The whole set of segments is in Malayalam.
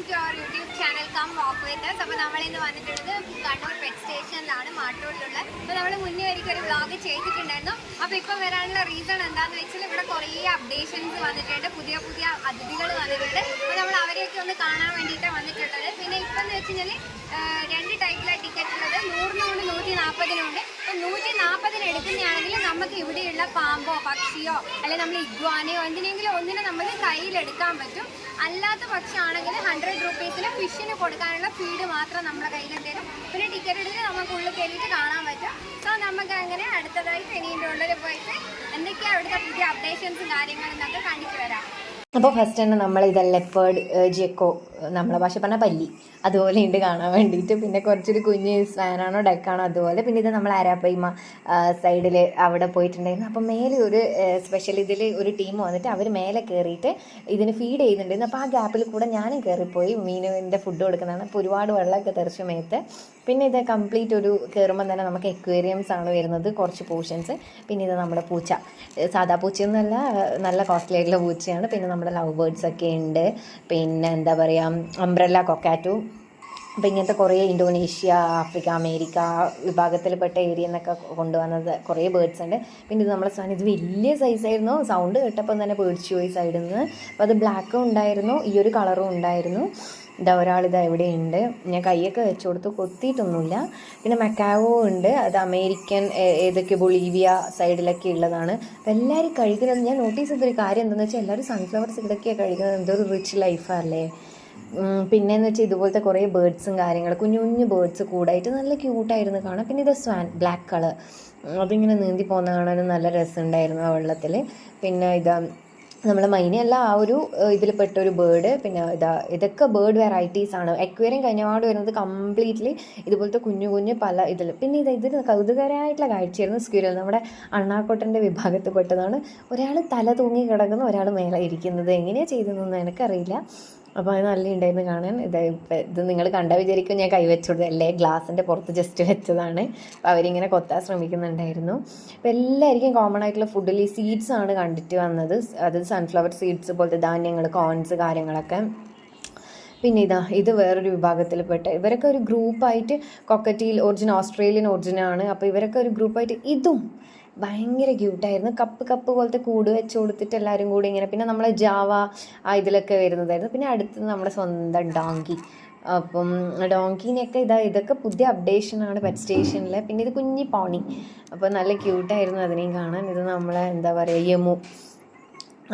Welcome to our YouTube channel come walk with അപ്പോൾ നമ്മൾ ഇന്ന് വന്നിട്ടുള്ളത് കണ്ണൂർ പെറ്റ് സ്റ്റേഷനിലാണ് മാട്ടൂരിലുള്ള. അപ്പോൾ നമ്മൾ മുന്നേ ഒരിക്കൽ ഒരു വ്ളോഗ് ചെയ്തിട്ടുണ്ടായിരുന്നു. അപ്പോൾ ഇപ്പം വരാനുള്ള റീസൺ എന്താണെന്ന് വെച്ചാൽ ഇവിടെ കുറേ അപ്ഡേഷൻസ് വന്നിട്ടുണ്ട്. പുതിയ പുതിയ അതിഥികൾ വന്നിട്ടുണ്ട്. അവരെയൊക്കെ ഒന്ന് കാണാൻ വേണ്ടിയിട്ടാണ് വന്നിട്ടുള്ളത്. പിന്നെ ഇപ്പം എന്ന് വെച്ച് കഴിഞ്ഞാൽ രണ്ട് ടൈപ്പിലാണ് ടിക്കറ്റ് ഉള്ളത്. നൂറിനുണ്ട് നൂറ്റി നാൽപ്പതിനുണ്ട് അപ്പം നൂറ്റി നാൽപ്പതിന് എടുക്കുന്നതാണെങ്കിൽ നമുക്ക് ഇവിടെയുള്ള പാമ്പോ പക്ഷിയോ അല്ലെങ്കിൽ നമ്മൾ ഇഗ്വാനയോ എന്തിനെങ്കിലും ഒന്നിനെ നമ്മൾ കയ്യിലെടുക്കാൻ പറ്റും. അല്ലാത്ത പക്ഷമാണെങ്കിൽ ഹൺഡ്രഡ് റുപ്പീസിന് ഫിഷിന് കൊടുക്കാനുള്ള ഫീഡ് മാത്രം നമ്മുടെ കയ്യിൽ തരും പിന്നെ ടിക്കറ്റ് എടുത്ത് നമുക്ക് ഉള്ളിൽ കയറിയിട്ട് കാണാൻ പറ്റും. സോ നമുക്ക് അങ്ങനെ അടുത്തതായിട്ട് ഇനിയും ഉള്ളിൽ പോയിട്ട് എന്തൊക്കെയാണ് അവിടുത്തെ പുതിയ അപ്ഡേഷൻസും കാര്യങ്ങളും എന്നൊക്കെ കാണിച്ചു വരാം അപ്പോൾ ഫസ്റ്റ് തന്നെ നമ്മൾ ഇത് ലെപ്പേർഡ് ജെക്കോ നമ്മളെ ഭാഷ പറഞ്ഞാൽ പല്ലി. അതുപോലെ ഉണ്ട് കാണാൻ വേണ്ടിയിട്ട് പിന്നെ കുറച്ചൊരു കുഞ്ഞ് സ്വാനാണോ ഡെക്കാണോ അതുപോലെ. പിന്നെ ഇത് നമ്മൾ ആരാപ്പയ്മ സൈഡിൽ അവിടെ പോയിട്ടുണ്ടായിരുന്നു. അപ്പോൾ മേലെ ഒരു സ്പെഷ്യൽ ഇതിൽ ഒരു ടീം വന്നിട്ട് അവർ മേലെ കയറിയിട്ട് ഇതിന് ഫീഡ് ചെയ്യുന്നുണ്ടായിരുന്നു. അപ്പോൾ ആ ഗ്യാപ്പിൽ കൂടെ ഞാനും കയറിപ്പോയി മീനിന്റെ ഫുഡ് കൊടുക്കുന്നതാണ്. അപ്പോൾ ഒരുപാട് വെള്ളമൊക്കെ തെറിച്ച് മേത്ത്. പിന്നെ ഇത് കംപ്ലീറ്റ് ഒരു കയറുമ്പോൾ തന്നെ നമുക്ക് എക്വേറിയംസ് ആണ് വരുന്നത്. കുറച്ച് പോർഷൻസ് പിന്നെ ഇത് നമ്മുടെ പൂച്ച. സാധാ പൂച്ചയൊന്നുമല്ല നല്ല കോസ്റ്റ്ലി ആയിട്ടുള്ള പൂച്ചയാണ്. പിന്നെ നമ്മുടെ ലവ് ബേർഡ്സ് ഒക്കെ ഉണ്ട് പിന്നെ എന്താ പറയുക അംബ്രല്ല കൊക്കാറ്റു അപ്പോൾ ഇങ്ങനത്തെ കുറേ ഇന്തോനേഷ്യ ആഫ്രിക്ക അമേരിക്ക വിഭാഗത്തിൽപ്പെട്ട ഏരിയ എന്നൊക്കെ കൊണ്ടുവന്നത് കുറേ ബേർഡ്സ് ഉണ്ട് പിന്നെ ഇത് നമ്മളെ സാധനം ഇത് വലിയ സൈസായിരുന്നു സൗണ്ട് കേട്ടപ്പം തന്നെ പേടിച്ചു പോയി സൈഡിൽ നിന്ന് അപ്പോൾ അത് ബ്ലാക്കും ഉണ്ടായിരുന്നു. ഈ ഒരു കളറും ഉണ്ടായിരുന്നു. ഇതാ ഒരാളിതാ ഉണ്ട് ഞാൻ കൈയൊക്കെ വെച്ച് കൊടുത്ത് കൊത്തിയിട്ടൊന്നുമില്ല. പിന്നെ മക്കാവോ ഉണ്ട്. അത് അമേരിക്കൻ ഏതൊക്കെ ബൊളീവിയ സൈഡിലൊക്കെ ഉള്ളതാണ്. അപ്പോൾ എല്ലാവരും കഴിക്കുന്നത് ഞാൻ നോട്ടീസ് ചെയ്തൊരു കാര്യം എന്താണെന്ന് വെച്ചാൽ എല്ലാവരും സൺഫ്ലവർസ് ഇതൊക്കെയാണ് കഴിക്കുന്നത്. ഒരു റിച്ച് ലൈഫല്ലേ പിന്നെന്ന് വെച്ചാൽ ഇതുപോലത്തെ കുറേ ബേർഡ്സും കാര്യങ്ങൾ കുഞ്ഞു കുഞ്ഞു ബേർഡ്സ് കൂടായിട്ട് നല്ല ക്യൂട്ടായിരുന്നു കാണാം പിന്നെ ഇത് സ്വാൻ ബ്ലാക്ക് കളർ അതിങ്ങനെ നീന്തി പോകുന്ന കാണാനും നല്ല രസമുണ്ടായിരുന്നു ആ വെള്ളത്തിൽ പിന്നെ ഇതാ നമ്മളെ മൈനയല്ല ആ ഒരു ഇതിൽ പെട്ട ഒരു ബേർഡ് പിന്നെ ഇതാ ഇതൊക്കെ ബേർഡ് വെറൈറ്റീസ് ആണ്. എക്വേറിയം കഴിഞ്ഞപാട് വരുന്നത് കംപ്ലീറ്റ്ലി ഇതുപോലത്തെ കുഞ്ഞു കുഞ്ഞു പല ഇതിൽ പിന്നെ ഇത് ഇതിന് കൗതുകരമായിട്ടുള്ള കാഴ്ചയായിരുന്നു സ്ക്യൂരൽ നമ്മുടെ അണ്ണാക്കോട്ടന്റെ വിഭാഗത്തിൽ പെട്ടതാണ് ഒരാൾ തല തൂങ്ങി കിടക്കുന്നു ഒരാൾ മേലെ ഇരിക്കുന്നത്. എങ്ങനെയാണ് ചെയ്തതെന്നൊന്നും എനിക്കറിയില്ല. അപ്പോൾ അത് നല്ല ഉണ്ടായിരുന്നു കാണാൻ. ഇത് ഇത് നിങ്ങൾ കണ്ട വിചാരിക്കും ഞാൻ കൈവച്ചുകൊടുത്തത് അല്ലേ ഗ്ലാസിന്റെ പുറത്ത് ജസ്റ്റ് വെച്ചതാണ്. അപ്പോൾ അവരിങ്ങനെ കൊത്താൻ ശ്രമിക്കുന്നുണ്ടായിരുന്നു. അപ്പോൾ എല്ലാവർക്കും കോമൺ ആയിട്ടുള്ള ഫുഡിൽ ഈ സീഡ്സ് ആണ് കണ്ടിട്ട് വന്നത്. അത് സൺഫ്ലവർ സീഡ്സ് പോലത്തെ ധാന്യങ്ങൾ കോൺസ് കാര്യങ്ങളൊക്കെ. പിന്നെ ഇതാ ഇത് വേറൊരു വിഭാഗത്തിൽപ്പെട്ട ഇവരൊക്കെ ഒരു ഗ്രൂപ്പായിട്ട് കൊക്കറ്റിയിൽ ഒറിജിൻ ഓസ്ട്രേലിയൻ ഒറിജിനാണ് അപ്പോൾ ഇവരൊക്കെ ഒരു ഗ്രൂപ്പായിട്ട് ഇതും ഭയങ്കര ക്യൂട്ടായിരുന്നു കപ്പ് കപ്പ് പോലത്തെ കൂട് വെച്ച് കൊടുത്തിട്ട് എല്ലാവരും കൂടി ഇങ്ങനെ പിന്നെ നമ്മളെ ജാവ ഇതിലൊക്കെ വരുന്നതായിരുന്നു. പിന്നെ അടുത്തത് നമ്മുടെ സ്വന്തം ഡോങ്കി അപ്പം ഡോങ്കിനെയൊക്കെ ഇതാ ഇതൊക്കെ പുതിയ അപ്ഡേഷനാണ് പെറ്റ് സ്റ്റേഷനിൽ പിന്നെ ഇത് കുഞ്ഞി പോണി അപ്പോൾ നല്ല ക്യൂട്ടായിരുന്നു അതിനെയും കാണാൻ. ഇത് നമ്മളെ എന്താ പറയുക യമു.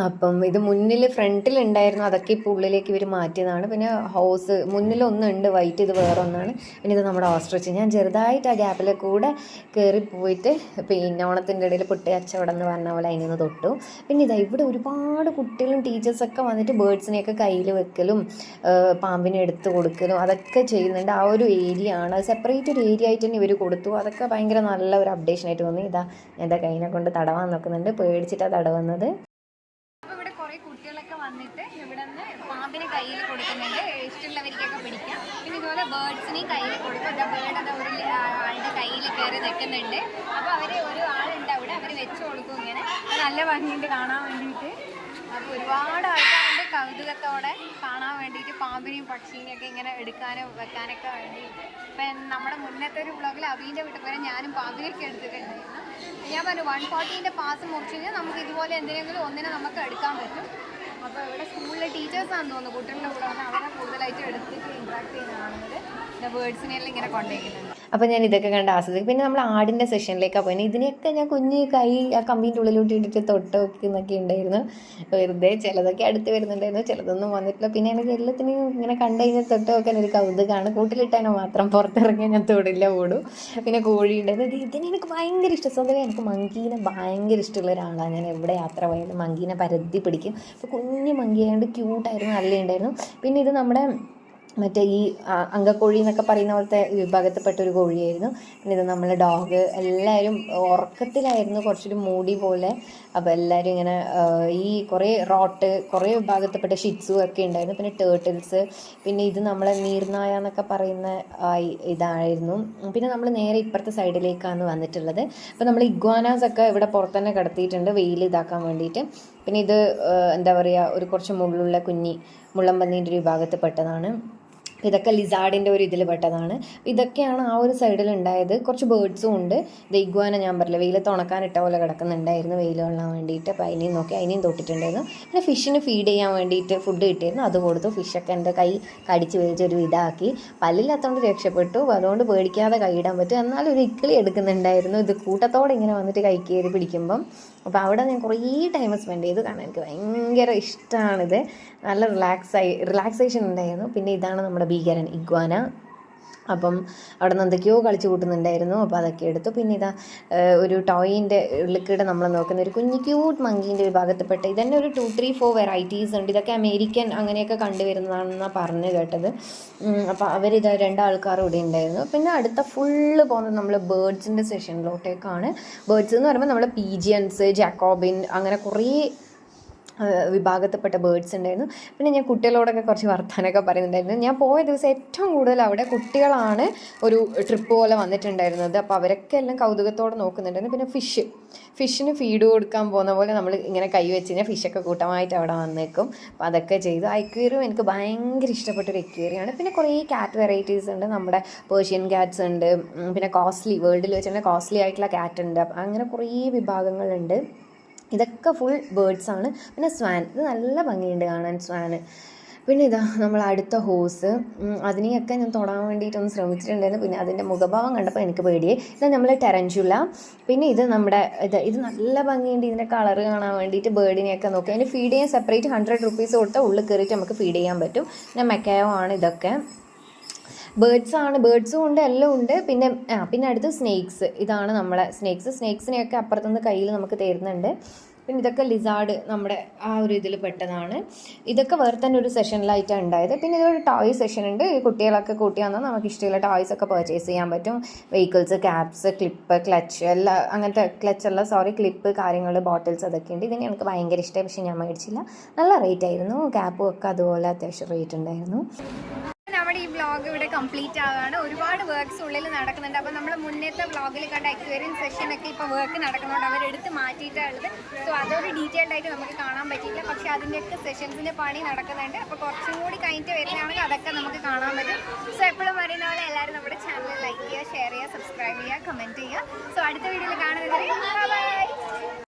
അപ്പം ഇത് മുന്നിൽ ഫ്രണ്ടിൽ ഉണ്ടായിരുന്നു അതൊക്കെ ഇപ്പോൾ ഉള്ളിലേക്ക് ഇവർ മാറ്റിയതാണ്. പിന്നെ ഹൗസ് മുന്നിൽ ഒന്നുണ്ട് വൈറ്റ് ഇത് വേറെ ഒന്നാണ് പിന്നെ ഇത് നമ്മുടെ ഓസ്ട്രിച്ച്. ഞാൻ ചെറുതായിട്ട് ആ ഗ്യാപ്പിൽ കൂടെ കയറി പോയിട്ട് പിന്നെ ഓണത്തിന്റെ ഇടയിൽ പൊട്ടി കച്ചവടം എന്ന് പറഞ്ഞ പോലെ അതിൽ നിന്ന് തൊട്ടു. പിന്നെ ഇതാ ഇവിടെ ഒരുപാട് കുട്ടികളും ടീച്ചേഴ്സൊക്കെ വന്നിട്ട് ബേഡ്സിനെയൊക്കെ കയ്യിൽ വെക്കലും പാമ്പിനെ എടുത്ത് കൊടുക്കലും അതൊക്കെ ചെയ്യുന്നുണ്ട്. ആ ഒരു ഏരിയ ആണ്. അത് സെപ്പറേറ്റ് ഒരു ഏരിയ ആയിട്ട് തന്നെ ഇവർ കൊടുത്തു. അതൊക്കെ ഭയങ്കര നല്ല ഒരു അപ്ഡേഷൻ ആയിട്ട് തോന്നി ഇതാ ഇതാ കൈനെ കൊണ്ട് തടവാൻ നോക്കുന്നുണ്ട്. പേടിച്ചിട്ടാണ് തടവുന്നത് അപ്പോൾ ഇവിടെ കുറേ കുട്ടികളൊക്കെ വന്നിട്ട് ഇവിടെ നിന്ന് പാമ്പിനെ കൊടുക്കുന്നുണ്ട് ഇഷ്ടമുള്ളവർക്കൊക്കെ പിടിക്കാം. പിന്നെ ഇതുപോലെ ബേർഡ്സിനെയും കയ്യിൽ കൊടുക്കും. എന്താ ബേർഡ് അത് ഒരു ആളുടെ കയ്യിൽ കയറി നിൽക്കുന്നുണ്ട്. അപ്പോൾ അവർ ഒരു ആളുണ്ട് അവിടെ. അവർ വെച്ച് കൊടുക്കും ഇങ്ങനെ. നല്ല ഭംഗിയുണ്ട് കാണാൻ വേണ്ടിയിട്ട്. അപ്പോൾ ഒരുപാട് ആൾക്കാരുണ്ട് കൗതുകത്തോടെ കാണാൻ വേണ്ടിയിട്ട് പാമ്പിനെയും പക്ഷീനെയും ഒക്കെ ഇങ്ങനെ എടുക്കാനും വെക്കാനൊക്കെ വേണ്ടിയിട്ട്. ഇപ്പം നമ്മുടെ മുന്നത്തെ ഒരു വ്ളോഗിൽ അവീന്റെ വീട്ടിൽ പോയാൽ ഞാനും പാമ്പിനെയൊക്കെ എടുത്തിട്ടുണ്ടായിരുന്നു. ഞാൻ പറഞ്ഞു വൺ ഫോർട്ടീന്റെ പാസ് മുറിച്ച് കഴിഞ്ഞാൽ നമുക്ക് ഇതുപോലെ എന്തിനെങ്കിലും ഒന്നിനെ നമുക്ക് എടുക്കാൻ പറ്റും. അപ്പോൾ ഇവിടെ സ്കൂളിലെ ടീച്ചേഴ്സാണെന്ന് തോന്നുന്നു കുട്ടികളുടെ കൂടെ അവരെ കൂടുതലായിട്ട് എടുത്തിട്ട് ഇൻട്രാക്ട് ചെയ്യുന്ന ബേർഡ്സിനെല്ലാം ഇങ്ങനെ അപ്പോൾ ഞാൻ ഇതൊക്കെ കണ്ട് ആസ്വദിക്കും. പിന്നെ നമ്മൾ ആടിന്റെ സെഷനിലേക്കാണ് പോയത്. ഇതിനെയൊക്കെ ഞാൻ കുഞ്ഞ് കൈ ആ കമ്പീന്റെ ഉള്ളിലോട്ട് ഇട്ടിട്ട് തൊട്ട് വെക്കുന്നൊക്കെ ഉണ്ടായിരുന്നു. വെറുതെ ചിലതൊക്കെ അടുത്ത് വരുന്നുണ്ടായിരുന്നു. ചിലതൊന്നും വന്നിട്ടില്ല. പിന്നെ എനിക്ക് എല്ലാത്തിനെയും ഇങ്ങനെ കണ്ടു കഴിഞ്ഞാൽ തൊട്ട് വെക്കാൻ ഒരു കൗതുകമാണ് കൂട്ടിലിട്ടാനോ മാത്രം പുറത്തിറങ്ങിയാൽ ഞാൻ തൊടില്ല ഓടും. പിന്നെ കോഴി ഉണ്ടായിരുന്നു. ഇത് ഇതിനെ എനിക്ക് ഭയങ്കര ഇഷ്ടം. സ്വന്തം എനിക്ക് മങ്കീനെ ഭയങ്കര ഇഷ്ടമുള്ള ഒരാളാണ്. ഞാൻ എവിടെ യാത്ര പോയാലും മങ്കീനെ പരത്തി പിടിക്കും. അപ്പോൾ കുഞ്ഞ് മങ്കിയായതുകൊണ്ട് ക്യൂട്ടായിരുന്നു നല്ല ഉണ്ടായിരുന്നു. പിന്നെ ഇത് നമ്മുടെ മറ്റേ ഈ അങ്കക്കോഴി എന്നൊക്കെ പറയുന്ന പോലത്തെ വിഭാഗത്തിൽപ്പെട്ട ഒരു കോഴിയായിരുന്നു. പിന്നെ ഇത് നമ്മളെ ഡോഗ് എല്ലാവരും ഉറക്കത്തിലായിരുന്നു കുറച്ചൊരു മൂടി പോലെ. അപ്പോൾ എല്ലാവരും ഇങ്ങനെ ഈ കുറേ റോട്ട് കുറേ വിഭാഗത്തിൽപ്പെട്ട ഷിറ്റ്സു ഒക്കെ ഉണ്ടായിരുന്നു. പിന്നെ ടേർട്ടിൽസ് പിന്നെ ഇത് നമ്മളെ നീർനായ എന്നൊക്കെ പറയുന്ന ഇതായിരുന്നു. പിന്നെ നമ്മൾ നേരെ ഇപ്പുറത്തെ സൈഡിലേക്കാണ് വന്നിട്ടുള്ളത്. അപ്പോൾ നമ്മൾ ഇഗ്വാനാസ് ഒക്കെ ഇവിടെ പുറത്ത് തന്നെ കിടത്തിയിട്ടുണ്ട് വെയിൽ ഇതാക്കാൻ വേണ്ടിയിട്ട്. പിന്നെ ഇത് എന്താ പറയുക ഒരു കുറച്ച് മുള്ളുള്ള കുഞ്ഞി മുള്ളമ്പന്നീന്റെ ഒരു വിഭാഗത്തിൽ ഇതൊക്കെ ലിസാർഡിന്റെ ഒരു ഇതിൽ പെട്ടതാണ്. ഇതൊക്കെയാണ് ആ ഒരു സൈഡിൽ ഉണ്ടായത്. കുറച്ച് ബേർഡ്സും ഉണ്ട്. ഇത് ഇഗ്വാന ഞാൻ പറഞ്ഞില്ല വെയിലത്ത് ഉണക്കാനിട്ട പോലെ കിടക്കുന്നുണ്ടായിരുന്നു. വെയിൽ കൊള്ളാൻ വേണ്ടിയിട്ട്. അപ്പോൾ അതിനെയും നോക്കി അതിനെയും തൊട്ടിട്ടുണ്ടായിരുന്നു. പിന്നെ ഫിഷിന് ഫീഡ് ചെയ്യാൻ വേണ്ടിയിട്ട് ഫുഡ് കിട്ടിയിരുന്നു. അത് കൊടുത്തു. ഫിഷൊക്കെ എന്റെ കൈ കടിച്ച് വലിച്ചൊരു ഇതാക്കി. പല്ലില്ലാത്തതുകൊണ്ട് രക്ഷപ്പെട്ടു. അതുകൊണ്ട് പേടിക്കാതെ കൈയിടാൻ പറ്റും. എന്നാലും ഒരു ഇക്കിളി എടുക്കുന്നുണ്ടായിരുന്നു. ഇത് കൂട്ടത്തോടെ ഇങ്ങനെ വന്നിട്ട് കൈ കയറി പിടിക്കുമ്പം. അപ്പോൾ അവിടെ ഞാൻ കുറേ ടൈം സ്പെൻഡ് ചെയ്തു. കാരണം എനിക്ക് ഭയങ്കര ഇഷ്ടമാണിത് നല്ല റിലാക്സായി റിലാക്സേഷൻ ഉണ്ടായിരുന്നു. പിന്നെ ഇതാണ് നമ്മുടെ ഭീകരൻ ഇഗ്വാന. അപ്പം അവിടെ നിന്ന് എന്തൊക്കെയോ കളിച്ച് കൂട്ടുന്നുണ്ടായിരുന്നു. അപ്പോൾ അതൊക്കെ എടുത്തു. പിന്നെ ഇതാ ഒരു ടോയിന്റെ ലിക്വിഡ് നമ്മൾ നോക്കുന്ന ഒരു കുഞ്ഞു ക്യൂട്ട് മങ്കീന്റെ വിഭാഗത്തിൽപ്പെട്ട ഇതന്നെ ഒരു ടു ത്രീ ഫോർ വെറൈറ്റീസ് ഉണ്ട്. ഇതൊക്കെ അമേരിക്കൻ അങ്ങനെയൊക്കെ കണ്ടുവരുന്നതാണെന്നാണ് പറഞ്ഞു കേട്ടത്. അപ്പോൾ അവരിത് രണ്ടാൾക്കാർ ഇവിടെ ഉണ്ടായിരുന്നു. പിന്നെ അടുത്ത ഫുള്ള് പോകുന്നത് നമ്മൾ ബേഡ്സിന്റെ സെഷനിലോട്ടേക്കാണ് ബേഡ്സ് എന്ന് പറയുമ്പോൾ നമ്മൾ പീജിയൻസ് ജാക്കോബിൻ അങ്ങനെ കുറേ വിഭാഗത്തിൽപ്പെട്ട ബേർഡ്സ് ഉണ്ടായിരുന്നു. പിന്നെ ഞാൻ കുട്ടികളോടൊക്കെ കുറച്ച് വർത്താനമൊക്കെ പറയുന്നുണ്ടായിരുന്നു. ഞാൻ പോയ ദിവസം ഏറ്റവും കൂടുതൽ അവിടെ കുട്ടികളാണ് ഒരു ട്രിപ്പ് പോലെ വന്നിട്ടുണ്ടായിരുന്നത്. അപ്പോൾ അവരൊക്കെ എല്ലാം കൗതുകത്തോടെ നോക്കുന്നുണ്ടായിരുന്നു. പിന്നെ ഫിഷ് ഫിഷിന് ഫീഡ് കൊടുക്കാൻ പോകുന്ന പോലെ നമ്മൾ ഇങ്ങനെ കൈ വെച്ച് കഴിഞ്ഞാൽ ഫിഷൊക്കെ കൂട്ടമായിട്ട് അവിടെ വന്നേക്കും. അപ്പോൾ അതൊക്കെ ചെയ്തു. അക്വേറിയം എനിക്ക് ഭയങ്കര ഇഷ്ടപ്പെട്ടൊരു എക്വേറിയാണ് പിന്നെ കുറേ കാറ്റ് വെറൈറ്റീസ് ഉണ്ട്. നമ്മുടെ പേർഷ്യൻ കാറ്റ്സ് ഉണ്ട്. പിന്നെ കോസ്റ്റ്ലി വേൾഡിൽ വെച്ചിട്ടുണ്ടെങ്കിൽ കോസ്റ്റ്ലി ആയിട്ടുള്ള കാറ്റ് ഉണ്ട്. അങ്ങനെ കുറേ വിഭാഗങ്ങളുണ്ട്. ഇതൊക്കെ ഫുൾ ബേർഡ്സ് ആണ്. പിന്നെ സ്വാൻ ഇത് നല്ല ഭംഗിയുണ്ട് കാണാൻ സ്വാന് പിന്നെ ഇതാ നമ്മൾ അടുത്ത ഹോസ് അതിനെയൊക്കെ ഞാൻ തൊടാൻ വേണ്ടിയിട്ടൊന്ന് ശ്രമിച്ചിട്ടുണ്ടായിരുന്നു. പിന്നെ അതിന്റെ മുഖഭാവം കണ്ടപ്പോൾ എനിക്ക് പേടിയായി. ഇതാ നമ്മൾ ടെറൻജുല പിന്നെ ഇത് നമ്മുടെ ഇത് ഇത് നല്ല ഭംഗിയുണ്ട് ഇതിന്റെ കളർ കാണാൻ വേണ്ടിയിട്ട് ബേർഡിനെയൊക്കെ നോക്കി. അതിന് ഫീഡ് ചെയ്യാൻ സെപ്പറേറ്റ് ഹൺഡ്രഡ് റുപ്പീസ് കൊടുത്താൽ ഉള്ളിൽ കയറിയിട്ട് നമുക്ക് ഫീഡ് ചെയ്യാൻ പറ്റും. പിന്നെ മെക്കയോ ആണ് ഇതൊക്കെ. ബേർഡ്സ് ആണ്. ബേർഡ്സും ഉണ്ട് എല്ലാം ഉണ്ട്. പിന്നെ ആ പിന്നെ അടുത്ത് സ്നേക്സ് ഇതാണ് നമ്മളെ സ്നേക്സ് സ്നേക്സിനെയൊക്കെ അപ്പുറത്തുനിന്ന് കയ്യിൽ നമുക്ക് തരുന്നുണ്ട്. പിന്നെ ഇതൊക്കെ ലിസാർഡ് നമ്മുടെ ആ ഒരു ഇതിൽ പെട്ടതാണ്. ഇതൊക്കെ വേറെ തന്നെ ഒരു സെഷനിലായിട്ടാണ് ഉണ്ടായത്. പിന്നെ ഇതൊരു ടോയ് സെഷൻ ഉണ്ട്. കുട്ടികളൊക്കെ കൂട്ടി വന്നാൽ നമുക്ക് ഇഷ്ടമുള്ള ടോയ്സ് ഒക്കെ പർച്ചേസ് ചെയ്യാൻ പറ്റും. വെഹിക്കിൾസ് ക്യാപ്സ് ക്ലിപ്പ് ക്ലച്ച് എല്ലാം അങ്ങനത്തെ ക്ലച്ച് അല്ല സോറി ക്ലിപ്പ് കാര്യങ്ങൾ ബോട്ടിൽസ് അതൊക്കെ ഉണ്ട്. ഇതിന് എനിക്ക് ഭയങ്കര ഇഷ്ടമായി പക്ഷേ ഞാൻ മേടിച്ചില്ല. നല്ല റേറ്റ് ആയിരുന്നു. ക്യാപ്പും ഒക്കെ അതുപോലെ അത്യാവശ്യം റേറ്റ് ഉണ്ടായിരുന്നു. നമ്മുടെ ഈ വ്ളോഗ് ഇവിടെ കംപ്ലീറ്റ് ആവുകയാണ് ഒരുപാട് വർക്ക്സ് ഉള്ളിൽ നടക്കുന്നുണ്ട്. അപ്പോൾ നമ്മൾ മുന്നേത്തെ വ്ളോഗിൽ കണ്ട എക്സ്പീരിയൻസ് സെഷൻ ഒക്കെ ഇപ്പോൾ വർക്ക് നടക്കുന്നുണ്ട് അവരെടുത്ത് മാറ്റിയിട്ടുള്ളത് സോ അതൊരു ഡീറ്റെയിൽഡ് ആയിട്ട് നമുക്ക് കാണാൻ പറ്റിയില്ല. പക്ഷേ അതിന്റെയൊക്കെ സെഷൻസിന്റെ പണി നടക്കുന്നുണ്ട്. അപ്പോൾ കുറച്ചും കൂടി കഴിഞ്ഞിട്ട് വരുന്നതാണെങ്കിൽ അതൊക്കെ നമുക്ക് കാണാൻ പറ്റും. സോ എപ്പോഴും പറയുന്ന പോലെ എല്ലാവരും നമ്മുടെ ചാനൽ ലൈക്ക് ചെയ്യുക ഷെയർ ചെയ്യുക സബ്സ്ക്രൈബ് ചെയ്യുക കമന്റ് ചെയ്യുക. സോ അടുത്ത വീഡിയോയിൽ കാണുന്നത്